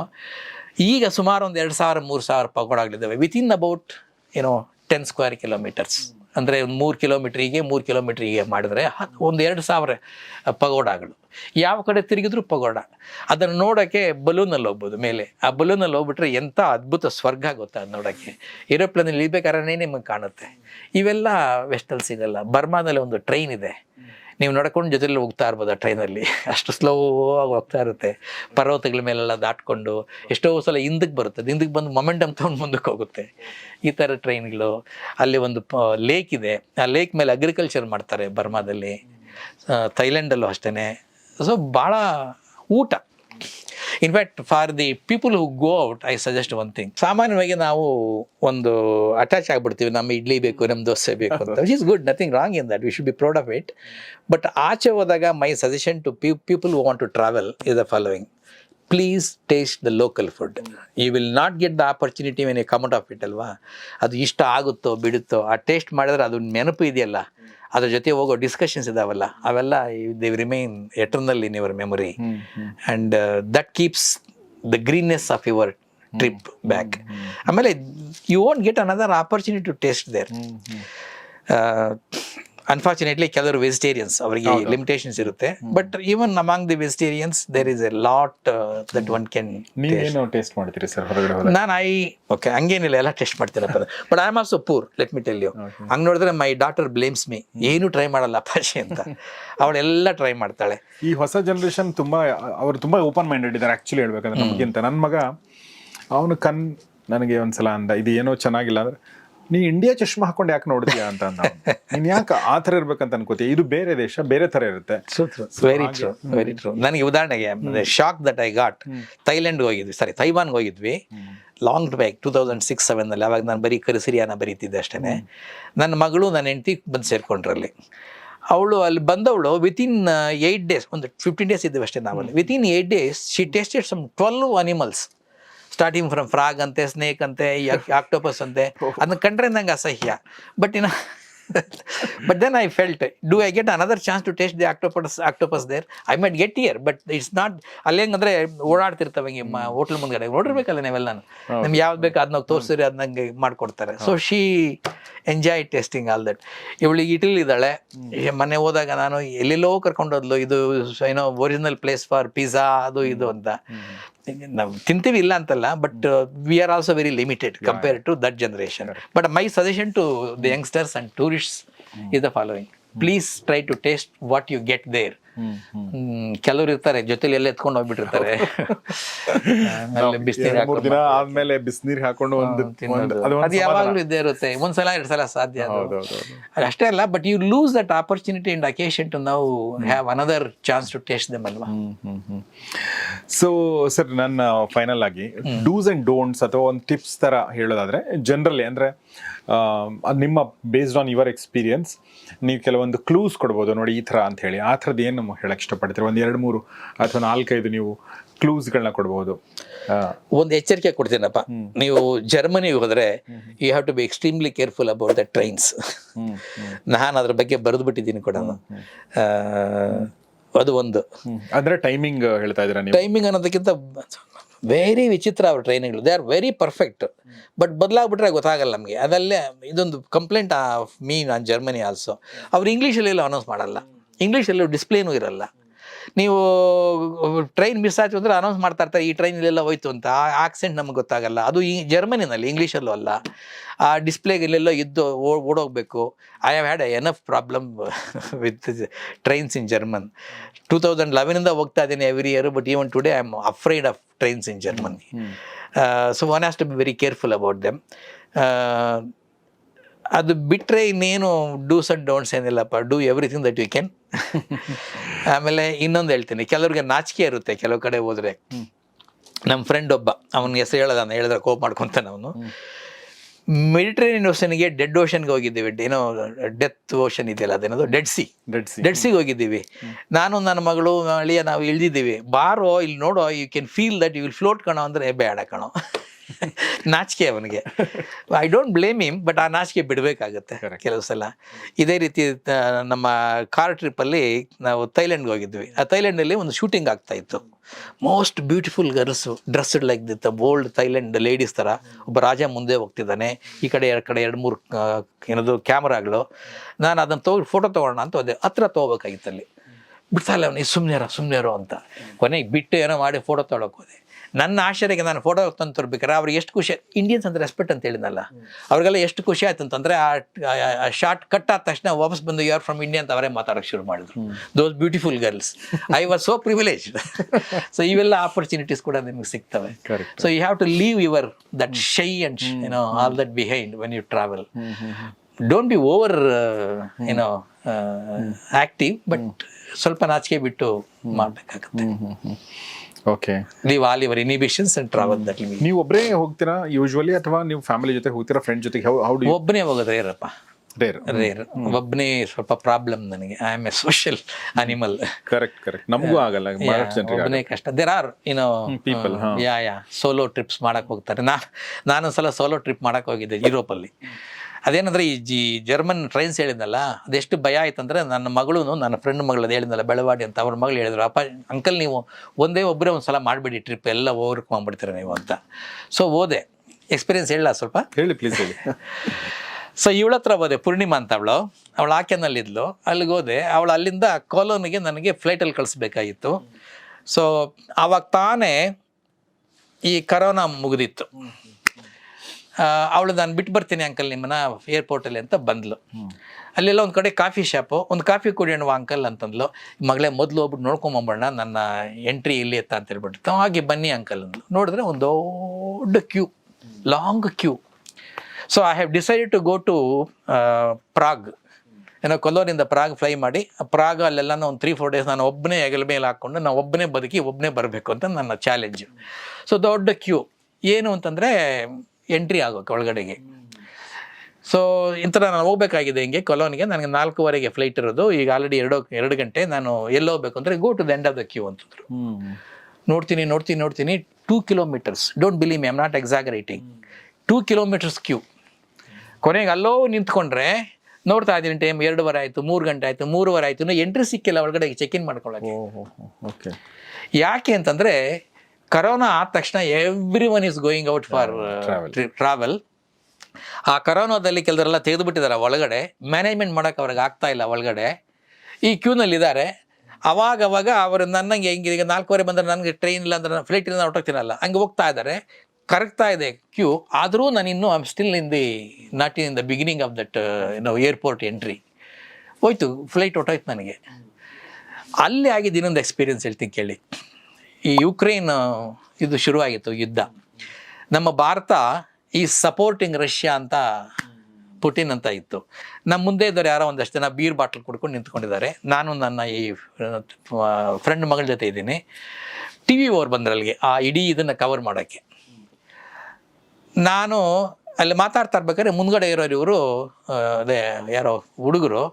ಈಗ ಸುಮಾರು ಒಂದು ಎರಡು ಸಾವಿರ, ಮೂರು ಸಾವಿರ ಪಗೋಡಗಳಿದ್ದಾವೆ ವಿತಿನ್ ಅಬೌಟ್ ಏನೋ ಟೆನ್ ಸ್ಕ್ವೇರ್ ಕಿಲೋಮೀಟರ್ಸ್ ಅಂದರೆ ಒಂದು ಮೂರು ಕಿಲೋಮೀಟ್ರಿಗೆ ಮೂರು ಕಿಲೋಮೀಟ್ರಿಗೆ ಮಾಡಿದರೆ ಒಂದು ಎರಡು ಸಾವಿರ ಪಗೋಡಾಗಳು ಯಾವ ಕಡೆ ತಿರುಗಿದ್ರು ಪಗೋಡ. ಅದನ್ನು ನೋಡೋಕ್ಕೆ ಬಲೂನಲ್ಲಿ ಹೋಗ್ಬೋದು ಮೇಲೆ. ಆ ಬಲೂನಲ್ಲಿ ಹೋಗ್ಬಿಟ್ರೆ ಎಂಥ ಅದ್ಭುತ ಸ್ವರ್ಗ ಗೊತ್ತಾ ನೋಡೋಕ್ಕೆ. ಏರೋಪ್ಲೇನಲ್ಲಿ ಇಳಿಬೇಕಾದ್ರೆ ನಿಮಗೆ ಕಾಣುತ್ತೆ? ಇವೆಲ್ಲ ವೆಸ್ಟಲ್ಲಿ ಸಿಗಲ್ಲ ಬರ್ಮಾದಲ್ಲಿ ಒಂದು ಟ್ರೈನ್ ಇದೆ. ನೀವು ನಡ್ಕೊಂಡು ಜೊತೆಲಿ ಹೋಗ್ತಾ ಇರ್ಬೋದು ಆ ಟ್ರೈನಲ್ಲಿ. ಅಷ್ಟು ಸ್ಲೋ ಆಗಿ ಹೋಗ್ತಾ ಇರುತ್ತೆ. ಪರ್ವತಗಳ ಮೇಲೆಲ್ಲ ದಾಟ್ಕೊಂಡು ಎಷ್ಟೋ ಸಲ ಹಿಂದಕ್ಕೆ ಬರುತ್ತೆ. ಹಿಂದಕ್ಕೆ ಬಂದು ಮೊಮೆಂಟಮ್ ತೊಗೊಂಡು ಮುಂದಕ್ಕೆ ಹೋಗುತ್ತೆ. ಈ ಥರ ಟ್ರೈನ್ಗಳು. ಅಲ್ಲಿ ಒಂದು ಲೇಕ್ ಇದೆ. ಆ ಲೇಕ್ ಮೇಲೆ ಅಗ್ರಿಕಲ್ಚರ್ ಮಾಡ್ತಾರೆ ಬರ್ಮಾದಲ್ಲಿ. ಥೈಲ್ಯಾಂಡಲ್ಲೂ ಅಷ್ಟೇ ಸೊ ಭಾಳ ಊಟ. In fact for the people who go out I suggest one thing ಸಾಮಾನ್ಯವಾಗಿ ನಾವು ಒಂದು ಅಟ್ಯಾಚ್ ಆಗಿಬಿಡ್ತೀವಿ. ನಮ್ಮ ಇಡ್ಲಿ ಬೇಕು, ನಮ್ಮ ದೋಸೆ ಬೇಕು ಅಂತ. Which is good nothing wrong in that we should be proud of it but ಆಚೆ ಹೋದಾಗ my suggestion to people who want to travel is the following please taste the local food you will not get the opportunity when a come out of it ಅಲ್ವಾ? ಅದು ಇಷ್ಟ ಆಗುತ್ತೋ, ಬಿಡುತ್ತೋ, ಆ taste ಮಾಡಿದ್ರೆ ಅದು ನೆನಪು ಇದೆಯಲ್ಲ. ಅದ್ರ ಜೊತೆ ಹೋಗೋ ಡಿಸ್ಕಷನ್ಸ್ ಇದಾವಲ್ಲ ಅವೆಲ್ಲ they remain eternal in your memory and that keeps the greenness of your trip back ಆಮೇಲೆ you won't get another opportunity to taste there unfortunately ಕೆಲವರು ವೆಜಿಟೇರಿಯನ್ಸ್ ಅವರಿಗೆ ಲಿಮಿಟೇಷನ್ಸ್ ಇರುತ್ತೆ. But even among the vegetarians there is a lot that one can ನೀವೇನು taste ಮಾಡ್ತೀರಿ sir ಹೊರಗಡೆ ನಾನು I okay ಹಂಗೇನಿಲ್ಲ ಎಲ್ಲ ಟೇಸ್ಟ್ ಮಾಡ್ತೀರ but I am also poor let me tell you ಹಂಗೆ ನೋಡಿದ್ರೆ ಮೈ ಡಾಟರ್ ಬ್ಲೇಮ್ಸ್ ಮೀ ಏನು ಟ್ರೈ ಮಾಡಲ್ಲ ಅಪ್ಪಾಜಿ ಅಂತ. ಅವಳೆಲ್ಲ ಟ್ರೈ ಮಾಡ್ತಾಳೆ. ಈ ಹೊಸ ಜನರೇಷನ್ ತುಂಬ ಅವರು ತುಂಬ ಓಪನ್ ಮೈಂಡೆಡ್ ಇದ್ದಾರೆ ಆ್ಯಕ್ಚುಲಿ ಹೇಳ್ಬೇಕಂದ್ರೆ ನಮಗಿಂತ. ನನ್ನ ಮಗ ಅವನು ಕನ್ ನನಗೆ ಒಂದ್ಸಲ ಅಂದ ಇದು ಏನೋ ಚೆನ್ನಾಗಿಲ್ಲ ಅಂದ್ರೆ ನೀ ಇಂಡಿಯಾ ಚಶ್ಮಾ ಹಾಕೊಂಡು ಯಾಕೆ ನೋಡ್ತೀಯಾ ಅಂತ. ನೀನ್ ಯಾಕೆ ಆ ಥರ ಇರ್ಬೇಕಂತ ಅನ್ಕೋತೀಯ? ಇದು ಬೇರೆ ದೇಶ ಬೇರೆ ತರ ಇರುತ್ತೆ. ವೆರಿ ಟ್ರೂ ವೆರಿ ಟ್ರೂ ನನಗೆ ಉದಾಹರಣೆಗೆ ಶಾಕ್ ದಟ್ ಐ ಗಾಟ್ ಥೈಲ್ಯಾಂಡ್ಗೆ ಹೋಗಿದ್ವಿ ಸಾರಿ ತೈವಾನ್ಗೆ ಹೋಗಿದ್ವಿ. Long back two thousand six ಸೆವೆನಲ್ಲಿ ಅವಾಗ ನಾನು ಬರೀ ಕರಿಸಿರಿಯಾನ ಬರೀತಿದ್ದೆ ಅಷ್ಟೇ ನನ್ನ ಮಗಳು ನನ್ನ ಹೆಂಡತಿ ಬಂದು ಸೇರ್ಕೊಂಡ್ರಲ್ಲಿ. ಅವಳು ಅಲ್ಲಿ ಬಂದವಳು ವಿತಿನ್ ಏಯ್ಟ್ ಡೇಸ್ ಒಂದು ಫಿಫ್ಟೀನ್ ಡೇಸ್ ಇದ್ದೀವಿ ಅಷ್ಟೇ ನಾವಲ್ಲಿ. Within eight days she tasted some twelve animals starting from frog ಅಂತೆ ಸ್ನೇಕ್ ಅಂತೆ ಆಕ್ಟೋಪಸ್ ಅಂತೆ ಅದನ್ನ ಕಂಡ್ರೆ ನಂಗೆ ಅಸಹ್ಯ. ಬಟ್ ಇನ್ನು but then I felt do I get another chance to taste the octopus octopus there I might get year but it's not ಅಲ್ಲಿ ಹೆಂಗಂದ್ರೆ ಓಡಾಡ್ತಿರ್ತವೆ ಹಿಂಗೆ ಹೋಟ್ಲ್ ಮುಂದ್ಗಡೆ. ನೋಡಿರ್ಬೇಕಲ್ಲ ನೀವೆಲ್ಲ ನಿಮ್ಗೆ ಯಾವ್ದು ಬೇಕು ಅದನ್ನ ತೋರಿಸಿದ್ರೆ ಅದು ನಂಗೆ ಮಾಡ್ಕೊಡ್ತಾರೆ. So she enjoy tasting all that ಇವಳು ಇಟಲಿ ಇದ್ದಾಳೆ ಮನೆ ಹೋದಾಗ ನಾನು ಎಲ್ಲೆಲ್ಲೋ ಕರ್ಕೊಂಡೋದ್ಲು. ಇದು ಏನೋ ಒರಿಜಿನಲ್ ಪ್ಲೇಸ್ ಫಾರ್ ಪಿಜ್ಜಾ ಅದು ಇದು ಅಂತ. ನಾವು ತಿಂತೀವಿ ಇಲ್ಲ ಅಂತಲ್ಲ but we are also very limited compare to that generation but my suggestion to the youngsters and tourists is the following please try to taste what you get there ಕೆಲವ್ರು ಇರ್ತಾರೆ ಜೊತೆಲಿ ಎಲ್ಲ ಎತ್ಕೊಂಡು ಹೋಗ್ಬಿಟ್ಟಿರ್ತಾರೆ. ಮೂರ್ ದಿನ ಆದ್ಮೇಲೆ ಬಿಸಿನೀರ್ ಹಾಕೊಂಡು ಒಂದು ಅದು ಯಾವಾಗ್ಲೂ ಇದ್ದೇ ಇರುತ್ತೆ. ಒಂದ್ಸಲ ಎರಡು ಸಲ ಸಾಧ್ಯ ಅಷ್ಟೇ ಅಲ್ಲ but you lose that opportunity and occasion to ನಾವು have another chance to taste them ಅಲ್ವಾ? ಸೊ ಸರ್ ನನ್ನ ಫೈನಲ್ ಆಗಿ ಡೂಸ್ ಅಂಡ್ ಡೋಂಟ್ಸ್ ಅಥವಾ ಒಂದು ಟಿಪ್ಸ್ ತರ ಹೇಳೋದಾದ್ರೆ ಜನರಲಿ ಅಂದ್ರೆ ನಿಮ್ಮ ಬೇಸ್ಡ್ ಆನ್ ಯುವರ್ ಎಕ್ಸ್ಪೀರಿಯನ್ಸ್ ನೀವು ಕೆಲವೊಂದು ಕ್ಲೂಸ್ ಕೊಡ್ಬೋದು ನೋಡಿ ಈ ಥರ ಅಂತ ಹೇಳಿ ಆ ಥರದ್ದು ಏನು ಹೇಳಕ್ ಇಷ್ಟಪಡ್ತೀರಿ? ಒಂದು ಎರಡು ಮೂರು ಅಥವಾ ನಾಲ್ಕೈದು ನೀವು ಕ್ಲೂಸ್ಗಳನ್ನ ಕೊಡ್ಬೋದು. ಒಂದು ಎಚ್ಚರಿಕೆ ಕೊಡ್ತೀನಪ್ಪ. ನೀವು ಜರ್ಮನಿಗೆ ಹೋದರೆ you have to be extremely careful about the trains ನಾನು ಅದ್ರ ಬಗ್ಗೆ ಬರೆದು ಬಿಟ್ಟಿದ್ದೀನಿ ಕೂಡ. ಅದು ಒಂದು. ಅಂದರೆ ಅಂದ್ರೆ ಟೈಮಿಂಗ್ ಹೇಳ್ತಾ ಇದ್ದೀರಾ ನೀವು? ಟೈಮಿಂಗ್ ಅನ್ನೋದಕ್ಕಿಂತ ವೆರಿ ವಿಚಿತ್ರ ಅವ್ರ ಟ್ರೈನಿಂಗ್ಗಳು they are very perfect but ಬದಲಾಗ್ಬಿಟ್ರೆ ಗೊತ್ತಾಗಲ್ಲ ನಮಗೆ. ಅದಲ್ಲೇ ಇದೊಂದು complaint of mean on Germany also ಅವ್ರು ಇಂಗ್ಲೀಷಲ್ಲೆಲ್ಲ ಅನೌನ್ಸ್ ಮಾಡಲ್ಲ. ಇಂಗ್ಲೀಷಲ್ಲೂ ಡಿಸ್ಪ್ಲೇನೂ ಇರಲ್ಲ. ನೀವು ಟ್ರೈನ್ ಮಿಸ್ ಆಯ್ತು ಅಂದ್ರೆ ಅನೌನ್ಸ್ ಮಾಡ್ತಾ ಇರ್ತಾರೆ ಈ ಟ್ರೈನ್ ಟ್ರೈನಲ್ಲೆಲ್ಲ ಹೋಯ್ತು ಅಂತ. ಆ ಆಕ್ಸೆಂಟ್ ನಮ್ಗೆ ಗೊತ್ತಾಗಲ್ಲ. ಅದು ಈ ಜರ್ಮನಿನಲ್ಲಿ ಇಂಗ್ಲೀಷಲ್ಲೂ ಅಲ್ಲ. ಆ ಡಿಸ್ಪ್ಲೇಗೆಲ್ಲೆಲ್ಲೋ ಇದ್ದು ಓಡೋಗ್ಬೇಕು. I have had enough problem with trains in German two thousand ಲೆವೆನಿಂದ ಹೋಗ್ತಾ ಇದ್ದೀನಿ every year but even today I am afraid of trains in Germany so one has to be very careful about them ಅದು ಬಿಟ್ಟರೆ ಇನ್ನೇನು dos and don'ts ಏನಿಲ್ಲಪ್ಪ. Do everything that you can ಆಮೇಲೆ ಇನ್ನೊಂದು ಹೇಳ್ತೀನಿ ಕೆಲವ್ರಿಗೆ ನಾಚಿಕೆ ಇರುತ್ತೆ ಕೆಲವು ಕಡೆ ಹೋದ್ರೆ. ನಮ್ಮ ಫ್ರೆಂಡ್ ಒಬ್ಬ ಅವನ ಹೆಸರು ಹೇಳೋದ ನಾನು ಹೇಳಿದ್ರೆ ಕೋಪ್ ಮಾಡ್ಕೊತಾನೆ ಅವನು. ಮೆಡಿಟ್ರೇನಿಯನ್ ಓಷನ್ಗೆ ಡೆಡ್ ಓಷನ್ಗೆ ಹೋಗಿದ್ದೀವಿ ಏನೋ ಡೆತ್ ಓಷನ್ ಇದೆಯಲ್ಲ ಅದೇನದು? Dead Sea Dead Sea Dead ಸಿಗೆ ಹೋಗಿದ್ದೀವಿ. ನಾನು ನನ್ನ ಮಗಳು ಅಳಿಯ ನಾವು ಇಳ್ದಿದ್ದೀವಿ. ಬಾರೋ ಇಲ್ಲಿ ನೋಡೋ you can feel that you will float ಕಣೋ ಅಂದರೆ ಬೇಡ ಕಣೋ. ನಾಚಿಕೆ ಅವನಿಗೆ. I don't blame him but ಆ ನಾಚಿಕೆ ಬಿಡಬೇಕಾಗತ್ತೆ ಕೆಲವು ಸಲ. ಇದೇ ರೀತಿ ನಮ್ಮ ಕಾರ್ ಟ್ರಿಪ್ಪಲ್ಲಿ ನಾವು ಥೈಲ್ಯಾಂಡ್ಗೆ ಹೋಗಿದ್ವಿ. ಆ ಥೈಲ್ಯಾಂಡಲ್ಲಿ ಒಂದು ಶೂಟಿಂಗ್ ಆಗ್ತಾ ಇತ್ತು. Most beautiful girls dressed like ದಿತ್ತ bold Thailand ladies ಥರ ಒಬ್ಬ ರಾಜ ಮುಂದೆ ಹೋಗ್ತಿದ್ದಾನೆ. ಈ ಕಡೆ ಎರಡು ಕಡೆ ಎರಡು ಮೂರು ಏನದು ಕ್ಯಾಮ್ರಾಗಳು ನಾನು ಅದನ್ನು ತೊಗೊಂಡು ಫೋಟೋ ತೊಗೊಳ್ಳೋಣ ಅಂತ ಹೋದೆ. ಹತ್ರ ತೊಗೋಬೇಕಾಗಿತ್ತಲ್ಲಿ ಬಿಡ್ತಾ ಇಲ್ಲ ಅವನಿಗೆ ಸುಮ್ಮನೆ ಸುಮ್ಮನೆ ಅಂತ. ಕೊನೆಗೆ ಬಿಟ್ಟು ಏನೋ ಮಾಡಿ ಫೋಟೋ ತೊಗೊಳಕ್ಕೆ ಹೋದೆ. ನನ್ನ ಆಶ್ಚರ್ಯಕ್ಕೆ ನಾನು ಫೋಟೋ ತಂದು ತರ್ಬೇಕಾರೆ ಅವ್ರಿಗೆ ಎಷ್ಟು ಖುಷಿ ಇಂಡಿಯನ್ಸ್ ಅಂತ ರೆಸ್ಪೆಕ್ಟ್ ಅಂತ ಹೇಳಿದ್ನಲ್ಲ. ಅವ್ರಿಗೆಲ್ಲ ಎಷ್ಟು ಖುಷಿ ಆಯ್ತು ಅಂತಂದ್ರೆ ಆ ಶಾರ್ಟ್ ಕಟ್ ಆದ ತಕ್ಷಣ ವಾಪಸ್ ಬಂದು ಯು ಆರ್ ಫ್ರಮ್ ಇಂಡಿಯಾ ಅಂತ ಅವರೇ ಮಾತಾಡೋಕೆ ಶುರು ಮಾಡಿದ್ರು. Those beautiful girls I was so privilege so ಇವೆಲ್ಲ ಆಪರ್ಚುನಿಟೀಸ್ ಕೂಡ ನಿಮ್ಗೆ ಸಿಗ್ತವೆ. So you have to leave your that shy and you know all that behind when you travel don't be over ಏನೋ ಆಕ್ಟಿವ್ ಬಟ್ ಸ್ವಲ್ಪ ನಾಚಿಕೆ ಬಿಟ್ಟು ಮಾಡಬೇಕಾಗುತ್ತೆ. Okay ನೀವು all your inhibitions and travel that live ನೀವು ಒಬ್ಬರೇ ಹೋಗ್ತೀರಾ ಯೂಶ್ವಲಿ ಅಥವಾ ನೀವು ಫ್ಯಾಮಿಲಿ ಜೊತೆ ಹೋಗ್ತೀರಾ ಫ್ರೆಂಡ್ ಜೊತೆ ಹೌ ಡು ಒಬ್ಬನೇ ಹೋಗೋದು ರೇರಪ್ಪ. ರೇರ್ ರೇರ್ ಒಬ್ಬನೇ ಸ್ವಲ್ಪ ಪ್ರಾಬ್ಲಮ್ ನನಗೆ. I am a social animal correct correct ನಮಗೂ ಆಗಲ್ಲ ಒಬ್ಬನೇ ಕಷ್ಟ. ದೇರ್ ಆರ್ ಏನೋ people. Yeah yeah solo trips ಮಾಡಕ್ ಹೋಗ್ತಾರೆ. ನಾ ನಾನೊಂದ್ಸಲ ಸೋಲೋ ಟ್ರಿಪ್ ಮಾಡಕ್ ಹೋಗಿದ್ದೆ ಯುರೋಪಲ್ಲಿ ಅದೇನಂದ್ರೆ ಈ ಜಿ ಜರ್ಮನ್ ಟ್ರೈನ್ಸ್ ಹೇಳಿದ್ನಲ್ಲ ಅದೆಷ್ಟು ಭಯ ಆಯ್ತಂದ್ರೆ ನನ್ನ ಮಗಳು ನನ್ನ ಫ್ರೆಂಡ್ ಮಗಳು ಅದು ಹೇಳಿದ್ನಲ್ಲ ಬೆಳವಾಡಿ ಅಂತ ಅವ್ರ ಮಗಳು ಹೇಳಿದ್ರು ಅಪ್ಪ ಅಂಕಲ್ ನೀವು ಒಂದೇ ಒಬ್ಬರೇ ಒಂದು ಸಲ ಮಾಡಿಬಿಡಿ ಟ್ರಿಪ್ ಎಲ್ಲ ಓವರ್ಕ್ ಮಾಡ್ಬಿಡ್ತೀರ ನೀವು ಅಂತ. ಸೊ ಓದೆ ಎಕ್ಸ್ಪೀರಿಯನ್ಸ್ ಹೇಳಲ್ಲ ಸ್ವಲ್ಪ? ಹೇಳಿ ಪ್ಲೀಸ್ ಹೇಳಿ. ಸೊ ಇವಳ ಹತ್ರ ಹೋದೆ ಪೂರ್ಣಿಮಾ ಅಂತ ಅವಳು. ಅವಳು ಆಕೆನಲ್ಲಿದ್ಲು. ಅಲ್ಲಿಗೆ ಹೋದೆ. ಅವಳು ಅಲ್ಲಿಂದ ಕೋಲೋನಿಗೆ ನನಗೆ ಫ್ಲೈಟಲ್ಲಿ ಕಳಿಸ್ಬೇಕಾಗಿತ್ತು. ಸೊ ಆವಾಗ ತಾನೇ ಈ ಕರೋನಾ ಮುಗಿದಿತ್ತು. ಅವಳು ನಾನು ಬಿಟ್ಟು ಬರ್ತೀನಿ ಅಂಕಲ್ ನಿಮ್ಮನ್ನ ಏರ್ಪೋರ್ಟಲ್ಲಿ ಅಂತ ಬಂದ್ಲು. ಅಲ್ಲೆಲ್ಲ ಒಂದು ಕಡೆ ಕಾಫಿ ಶಾಪು ಒಂದು ಕಾಫಿ ಕುಡಿಯೋಣ ಅಂಕಲ್ ಅಂತಂದ್ಲು. ಮಗಳೇ ಮೊದಲು ಹೋಗ್ಬಿಟ್ಟು ನೋಡ್ಕೊಂಬಂಬಣ್ಣ ನನ್ನ ಎಂಟ್ರಿ ಇಲ್ಲಿ ಎತ್ತ ಅಂತ ಹೇಳ್ಬಿಟ್ಟು. ಹಾಗೆ ಬನ್ನಿ ಅಂಕಲ್ ಅಂದ್ಲು. ನೋಡಿದ್ರೆ ಒಂದು ದೊಡ್ಡ queue long queue so I have decided to go to Prague ಏನೋ ಕೊಲ್ಲೂರಿಂದ ಪ್ರಾಗ್ ಫ್ಲೈ ಮಾಡಿ ಪ್ರಾಗ್ ಅಲ್ಲೆಲ್ಲ ಒಂದು ತ್ರೀ ಫೋರ್ ಡೇಸ್ ನಾನು ಒಬ್ಬನೇ ಹೆಗಲ ಮೇಲೆ ಹಾಕ್ಕೊಂಡು ನಾನು ಒಬ್ಬನೇ ಬದುಕಿ ಒಬ್ಬನೇ ಬರಬೇಕು ಅಂತ ನನ್ನ ಚಾಲೆಂಜು ಸೊ ದೊಡ್ಡ ಕ್ಯೂ ಏನು ಅಂತಂದರೆ ಎಂಟ್ರಿ ಆಗೋಕೆ ಒಳಗಡೆಗೆ. ಸೊ ಇಂಥ ನಾನು ಹೋಗ್ಬೇಕಾಗಿದೆ ಹಿಂಗೆ ಕೊಲೋನಿಗೆ. ನನಗೆ ನಾಲ್ಕೂವರೆಗೆ ಫ್ಲೈಟ್ ಇರೋದು. ಈಗ ಆಲ್ರೆಡಿ ಎರಡು ಎರಡು ಗಂಟೆ ನಾನು ಎಲ್ಲಿ ಹೋಗ್ಬೇಕು ಅಂದರೆ go to the end of the queue ಅಂತಂದ್ರು. ನೋಡ್ತೀನಿ ನೋಡ್ತೀನಿ ನೋಡ್ತೀನಿ. Two kilometres don't believe me am not exaggerating two kilometres queue ಕೊನೆಗೆ ಅಲ್ಲೋ ನಿಂತ್ಕೊಂಡ್ರೆ ನೋಡ್ತಾ ಇದ್ದೀನಿ ಟೈಮ್ ಎರಡುವರೆ ಆಯಿತು ಮೂರು ಗಂಟೆ ಆಯಿತು ಮೂರುವರೆ ಆಯಿತು. ಎಂಟ್ರಿ ಸಿಕ್ಕಿಲ್ಲ ಒಳಗಡೆ ಚೆಕ್ ಇನ್ ಮಾಡ್ಕೊಳ್ಳೋಕೆ ಓಕೆ. ಯಾಕೆ ಅಂತಂದರೆ ಕರೋನಾ ಆದ ತಕ್ಷಣ every one is going out for travel ಆ ಕರೋನಾದಲ್ಲಿ ಕೆಲವರೆಲ್ಲ ತೆಗೆದುಬಿಟ್ಟಿದ್ದಾರೆ ಒಳಗಡೆ. ಮ್ಯಾನೇಜ್ಮೆಂಟ್ ಮಾಡೋಕೆ ಅವ್ರಿಗೆ ಆಗ್ತಾ ಇಲ್ಲ ಒಳಗಡೆ. ಈ ಕ್ಯೂನಲ್ಲಿ ಇದ್ದಾರೆ. ಅವಾಗ ಅವಾಗ ಅವರು ನನ್ನಂಗೆ ಹೆಂಗೆ ಈಗ ನಾಲ್ಕೂವರೆ ಬಂದರೆ ನನಗೆ ಟ್ರೈನ್ ಇಲ್ಲ ಅಂದ್ರೆ ಫ್ಲೈಟ್ ಇಲ್ಲ ಹೊರಟೋಗ್ತೀನಲ್ಲ ಹಂಗೆ ಹೋಗ್ತಾ ಇದ್ದಾರೆ. ಕರಗ್ತಾ ಇದೆ ಕ್ಯೂ ಆದರೂ ನಾನು ಇನ್ನೂ I'm still in the not in the beginning of that ಏನೋ ಏರ್ಪೋರ್ಟ್ ಎಂಟ್ರಿ ಹೋಯ್ತು ಫ್ಲೈಟ್ ಹೊಟ್ಟೋಯ್ತು ನನಗೆ. ಅಲ್ಲಿ ಆಗಿದ್ದು ಇನ್ನೊಂದು ಎಕ್ಸ್ಪೀರಿಯನ್ಸ್ ಹೇಳ್ತೀನಿ ಕೇಳಿ. ಈ ಯುಕ್ರೇನ್ ಇದು ಶುರುವಾಗಿತ್ತು ಯುದ್ಧ. ನಮ್ಮ ಭಾರತ ಈ ಸಪೋರ್ಟಿಂಗ್ ರಷ್ಯಾ ಅಂತ ಪುಟಿನ್ ಅಂತ ಇತ್ತು. ನಮ್ಮ ಮುಂದೆ ಇದ್ದಾರೆ ಯಾರೋ ಒಂದಷ್ಟು ಜನ ಬೀರ್ ಬಾಟ್ಲ್ ಕುಡ್ಕೊಂಡು ನಿಂತ್ಕೊಂಡಿದ್ದಾರೆ. ನಾನು ನನ್ನ ಈ ಫ್ರೆಂಡ್ ಮಗಳ ಜೊತೆ ಇದ್ದೀನಿ. ಟಿ ವಿ ಓವರ್ ಬಂದ್ರೆ ಅಲ್ಲಿಗೆ ಆ ಇಡೀ ಇದನ್ನು ಕವರ್ ಮಾಡೋಕ್ಕೆ. ನಾನು ಅಲ್ಲಿ ಮಾತಾಡ್ತಾ ಇರ್ಬೇಕಾದ್ರೆ ಮುಂದ್ಗಡೆ ಇರೋರು ಇವರು ಅದೇ ಯಾರೋ ಹುಡುಗರು,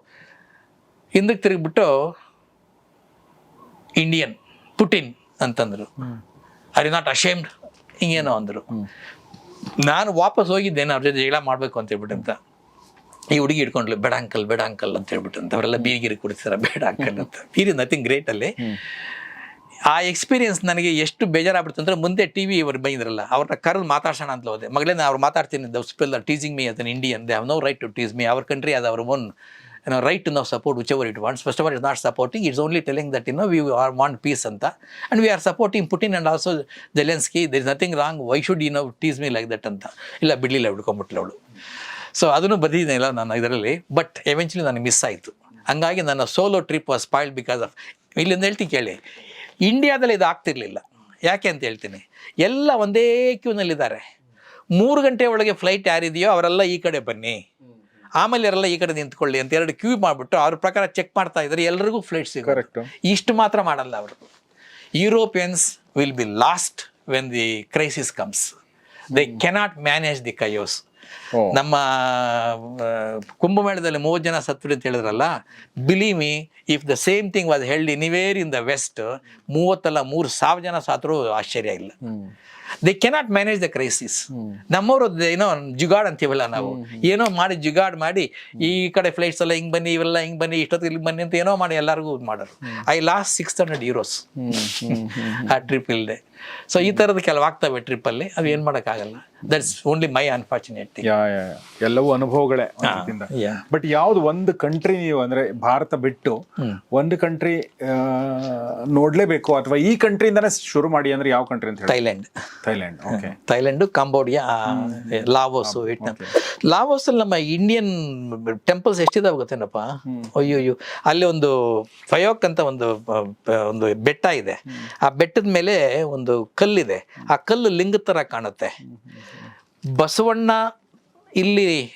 ಹಿಂದಕ್ಕೆ ತಿರುಗಿಬಿಟ್ಟು ಇಂಡಿಯನ್ ಪುಟಿನ್ ಅಂತಂದರು. ಇಸ್ ನಾಟ್ ಅಶೇಮ್ಡ್ ಹಿಂಗೇನೋ ಅಂದರು. ನಾನು ವಾಪಸ್ ಹೋಗಿದ್ದೇನೆ ಅವ್ರ ಜೊತೆ ಜಗಳ ಮಾಡಬೇಕು ಅಂತ ಹೇಳ್ಬಿಟ್ಟು ಅಂತ. ಈ ಹುಡುಗಿ ಇಟ್ಕೊಂಡ್ಲು ಬೇಡ ಅಂಕಲ್ ಬೇಡ ಅಂಕಲ್ ಅಂತ ಹೇಳ್ಬಿಟ್ಟು ಅಂತ. ಅವರೆಲ್ಲ ಬೀರ್ಗಿರಿ ಕುಡಿಸ್ತಾರ ಬೇಡ ಅಂಕಲ್ ಅಂತ. ಬೀರ್ ನಥಿಂಗ್ ಗ್ರೇಟ್ ಅಲ್ಲಿ. ಆ ಎಕ್ಸ್ಪೀರಿಯನ್ಸ್ ನನಗೆ ಎಷ್ಟು ಬೇಜಾರಾಗ್ಬಿಡ್ತು ಅಂದ್ರೆ ಮುಂದೆ ಟಿ ವಿ ಇವರು ಬೈದ್ರಲ್ಲ ಅವ್ರನ್ನ ಕರೆದು ಮಾತಾಡ್ಸೋಣ ಅಂತ ಹೋದೆ. ಮಗಳೇ ನಾನು ಅವ್ರು ಮಾತಾಡ್ತೀನಿ the spell teasing me an Indian they have no right to tease me our country ಅದು our own you know, right to now support whichever it wants. First of all, it's not supporting, it's only telling that, you know, we are want peace anta. And we are supporting Putin and also Zelensky. There is nothing wrong. Why should, you know, tease me like that ಅಂತ ಇಲ್ಲ ಬಿಡಲಿಲ್ಲ ಬಿಡ್ಕೊಂಬಿಟ್ಲು ಅವಳು so ಅದನ್ನು ಬದಿದ್ದಿಲ್ಲ ನಾನು ಇದರಲ್ಲಿ but eventually ನನಗೆ miss ಆಯಿತು ಹಂಗಾಗಿ ನನ್ನ solo trip was spoiled because of ಇಲ್ಲಿಂದ ಹೇಳ್ತೀನಿ ಕೇಳಿ ಇಂಡಿಯಾದಲ್ಲಿ ಇದು ಆಗ್ತಿರ್ಲಿಲ್ಲ ಯಾಕೆ ಅಂತ ಹೇಳ್ತೀನಿ ಎಲ್ಲ ಒಂದೇ ಕ್ಯೂನಲ್ಲಿದ್ದಾರೆ ಮೂರು ಗಂಟೆ ಒಳಗೆ ಫ್ಲೈಟ್ ಯಾರಿದೆಯೋ ಅವರೆಲ್ಲ ಈ ಕಡೆ ಬನ್ನಿ ಆಮೇಲೆ ಅವರೆಲ್ಲ ಈ ಕಡೆ ನಿಂತ್ಕೊಳ್ಳಿ ಅಂತ ಎರಡು ಕ್ಯೂ ಮಾಡಿಬಿಟ್ಟು ಅವ್ರ ಪ್ರಕಾರ ಚೆಕ್ ಮಾಡ್ತಾ ಇದ್ದಾರೆ ಎಲ್ಲರಿಗೂ ಫ್ಲೈಟ್ ಸಿಗುತ್ತೆ ಇಷ್ಟು ಮಾತ್ರ ಮಾಡಲ್ಲ ಅವರು. Europeans will be lost when the crisis comes they cannot manage the chaos. ನಮ್ಮ ಕುಂಭಮೇಳದಲ್ಲಿ ಮೂವತ್ತು ಜನ ಸತ್ರು ಅಂತ ಹೇಳಿದ್ರಲ್ಲ believe me if the same thing was held anywhere in the West ಮೂವತ್ತಲ್ಲ ಮೂರು ಸಾವಿರ ಜನ ಸಾತ್ರು ಆಶ್ಚರ್ಯ ಇಲ್ಲ. They cannot manage the crisis ನಮ್ಮವರು ಏನೋ ಜುಗಾಡ್ ಅಂತೀವಲ್ಲ ನಾವು. ಏನೋ ಮಾಡಿ ಜುಗಾಡ್ ಮಾಡಿ ಈ ಕಡೆ ಫ್ಲೈಟ್ಸ್ ಎಲ್ಲ ಹಿಂಗೆ ಬನ್ನಿ ಇವೆಲ್ಲ ಹಿಂಗೆ ಬನ್ನಿ ಇಷ್ಟೊತ್ತಿಗೆ ಇಲ್ಲಿ ಬನ್ನಿ ಅಂತ ಏನೋ ಮಾಡಿ ಎಲ್ಲರಿಗೂ ಇದ್ ಮಾಡೋರು. I lost six hundred euros ಆ ಟ್ರಿಪ್ ಇಲ್ಲದೆ ಸೊ ಈ ಥರದ ಕೆಲವು ಆಗ್ತವೆ ಟ್ರಿಪ್ಪಲ್ಲಿ ಅದು ಏನು ಮಾಡೋಕ್ಕಾಗಲ್ಲ. That's only my unfortunate thing. ಎಲ್ಲವೂ ಅನುಭವಗಳೇ ಬಟ್ ಯಾವ್ದು ಒಂದು ಕಂಟ್ರಿ ನೀವು ಅಂದ್ರೆ ಭಾರತ ಬಿಟ್ಟು ಒಂದು ಕಂಟ್ರಿ ನೋಡ್ಲೇಬೇಕು ಅಥವಾ ಈ ಕಂಟ್ರಿಯಿಂದಾನೆ ಶುರು ಮಾಡಿ ಅಂದ್ರೆ ಯಾವ ಕಂಟ್ರಿ ಅಂತ Thailand. Thailand Thailand okay Thailand Cambodia Laos Vietnam Laos ಅಲ್ಲಿ ನಮ್ಮ ಇಂಡಿಯನ್ ಟೆಂಪಲ್ಸ್ ಎಷ್ಟಿದಾವೆ ಗೊತ್ತೇನಪ್ಪ? ಅಯ್ಯೋ ಅಯ್ಯೋ ಅಲ್ಲಿ ಒಂದು ಫಯೋಕ್ ಅಂತ ಒಂದು ಒಂದು ಬೆಟ್ಟ ಇದೆ. ಆ ಬೆಟ್ಟದ ಮೇಲೆ ಒಂದು ಕಲ್ಲಿದೆ. ಆ ಕಲ್ಲು ಲಿಂಗ ತರ ಕಾಣುತ್ತೆ. ಬಸವಣ್ಣ ಇಲ್ಲಿ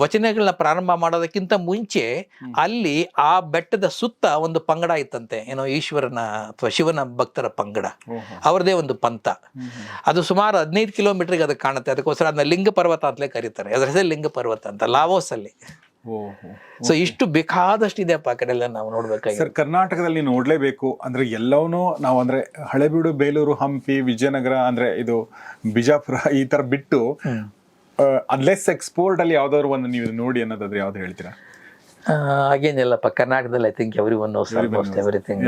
ವಚನಗಳನ್ನ ಪ್ರಾರಂಭ ಮಾಡೋದಕ್ಕಿಂತ ಮುಂಚೆ ಅಲ್ಲಿ ಆ ಬೆಟ್ಟದ ಸುತ್ತ ಒಂದು ಪಂಗಡ ಇತ್ತಂತೆ. ಏನೋ ಈಶ್ವರನ ಅಥವಾ ಶಿವನ ಭಕ್ತರ ಪಂಗಡ. ಅವ್ರದೇ ಒಂದು ಪಂಥ. ಅದು ಸುಮಾರು ಹದಿನೈದು ಕಿಲೋಮೀಟರ್ಗೆ ಅದಕ್ಕೆ ಕಾಣುತ್ತೆ. ಅದಕ್ಕೋಸ್ಕರ ಅದನ್ನ ಲಿಂಗ ಪರ್ವತ ಅಂತಲೇ ಕರೀತಾರೆ. ಅದರ ಹೆಸರು ಲಿಂಗ ಪರ್ವತ ಅಂತ ಲಾವೋಸ್ ಅಲ್ಲಿ ಸೊ ಇಷ್ಟು ಬೇಕಾದಷ್ಟು ಇದೆ ಆ ಕಡೆ ಎಲ್ಲ ನಾವು ನೋಡ್ಬೇಕಾಗಿ ಸರ್ ಕರ್ನಾಟಕದಲ್ಲಿ ನೋಡ್ಲೇಬೇಕು. ಅಂದ್ರೆ ಎಲ್ಲವನ್ನೂ ನಾವು ಅಂದ್ರೆ ಹಳೆಬೀಡು ಬೇಲೂರು ಹಂಪಿ ವಿಜಯನಗರ ಅಂದ್ರೆ ಇದು ಬಿಜಾಪುರ ಈ ತರ ಬಿಟ್ಟು ಅನ್ಲೆಸ್ ಎಕ್ಸ್ಪೋರ್ಟ್ ಅಲ್ಲಿ ಯಾವ್ದಾದ್ರು ಒಂದು ನೀವು ನೋಡಿ ಅನ್ನೋದಾದ್ರೆ ಯಾವ್ದು ಹೇಳ್ತೀರಾ? ಹಾಗೇನಿಲ್ಲಪ್ಪ ಕರ್ನಾಟಕದಲ್ಲಿ I think every one knows almost everything.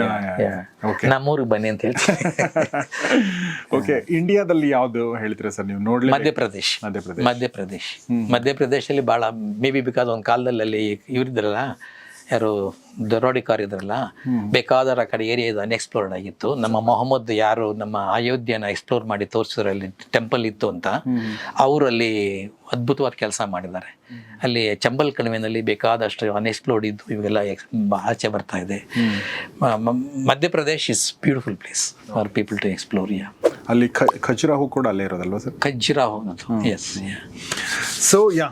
ನಮ್ಮೂರಿಗೆ ಬನ್ನಿ ಅಂತ ಹೇಳ್ತೀನಿ. ಓಕೆ ಇಂಡಿಯಾದಲ್ಲಿ ಯಾವ್ದು ಹೇಳ್ತೀರಾ ಸರ್ ನೀವು? ನೋಡಿ ಮಧ್ಯಪ್ರದೇಶ್. ಮಧ್ಯಪ್ರದೇಶ್. ಮಧ್ಯಪ್ರದೇಶ್. ಮಧ್ಯಪ್ರದೇಶಲ್ಲಿ ಭಾಳ ಮೇ ಬಿ ಬಿಕಾಸ್ ಒಂದು ಕಾಲದಲ್ಲಿ ಅಲ್ಲಿ ಇವರಿದ್ರಲ್ಲ ಯಾರು ದರೋಡಿಕಾರ್ ಇದ್ರಲ್ಲ ಬೇಕಾದರ ಕಡೆ ಏರಿಯಾ ಇದು ಅನ್ಎಕ್ಸ್ಪ್ಲೋರ್ಡ್ ಆಗಿತ್ತು. ನಮ್ಮ ಮೊಹಮ್ಮದ್ ಯಾರು ನಮ್ಮ ಅಯೋಧ್ಯೆನ ಎಕ್ಸ್ಪ್ಲೋರ್ ಮಾಡಿ ತೋರಿಸಿದ್ರಲ್ಲಿ ಟೆಂಪಲ್ ಇತ್ತು ಅಂತ. ಅವರು ಅಲ್ಲಿ ಅದ್ಭುತವಾದ ಕೆಲಸ ಮಾಡಿದ್ದಾರೆ. ಅಲ್ಲಿ ಚಂಬಲ್ ಕಣಿವೆನಲ್ಲಿ ಬೇಕಾದಷ್ಟು ಅನ್ಎಕ್ಸ್ಪ್ಲೋರ್ಡ್ ಇದ್ದು ಇವೆಲ್ಲ ಆಚೆ ಬರ್ತಾ ಇದೆ. Madhya Pradesh is beautiful place for people to explore yeah ಅಲ್ಲಿ ಖಜುರಾಹು ಕೂಡ ಅಲ್ಲೇ ಇರೋದಲ್ವಾ sir? Khajuraho yes so yeah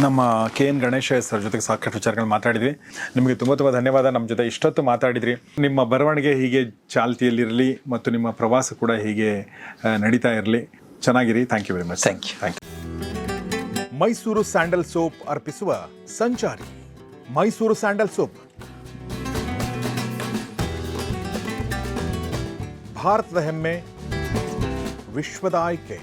ನಮ್ಮ ಕೆ ಎನ್ ಗಣೇಶ ಸರ್ ಜೊತೆಗೆ ಸಾಕಷ್ಟು ವಿಚಾರಗಳು ಮಾತಾಡಿದ್ವಿ. ನಿಮಗೆ ತುಂಬ ತುಂಬ ಧನ್ಯವಾದ. ನಮ್ಮ ಜೊತೆ ಇಷ್ಟೊತ್ತು ಮಾತಾಡಿದ್ರಿ. ನಿಮ್ಮ ಬರವಣಿಗೆ ಹೀಗೆ ಚಾಲ್ತಿಯಲ್ಲಿರಲಿ ಮತ್ತು ನಿಮ್ಮ ಪ್ರವಾಸ ಕೂಡ ಹೀಗೆ ನಡೀತಾ ಇರಲಿ. ಚೆನ್ನಾಗಿರಿ. Thank you very much thank you thank you Mysore sandal soap ಅರ್ಪಿಸುವ ಸಂಚಾರಿ ಮೈಸೂರು ಸ್ಯಾಂಡಲ್ ಸೋಪ್. ಭಾರತದ ಹೆಮ್ಮೆ ವಿಶ್ವದ ಆಯ್ಕೆ.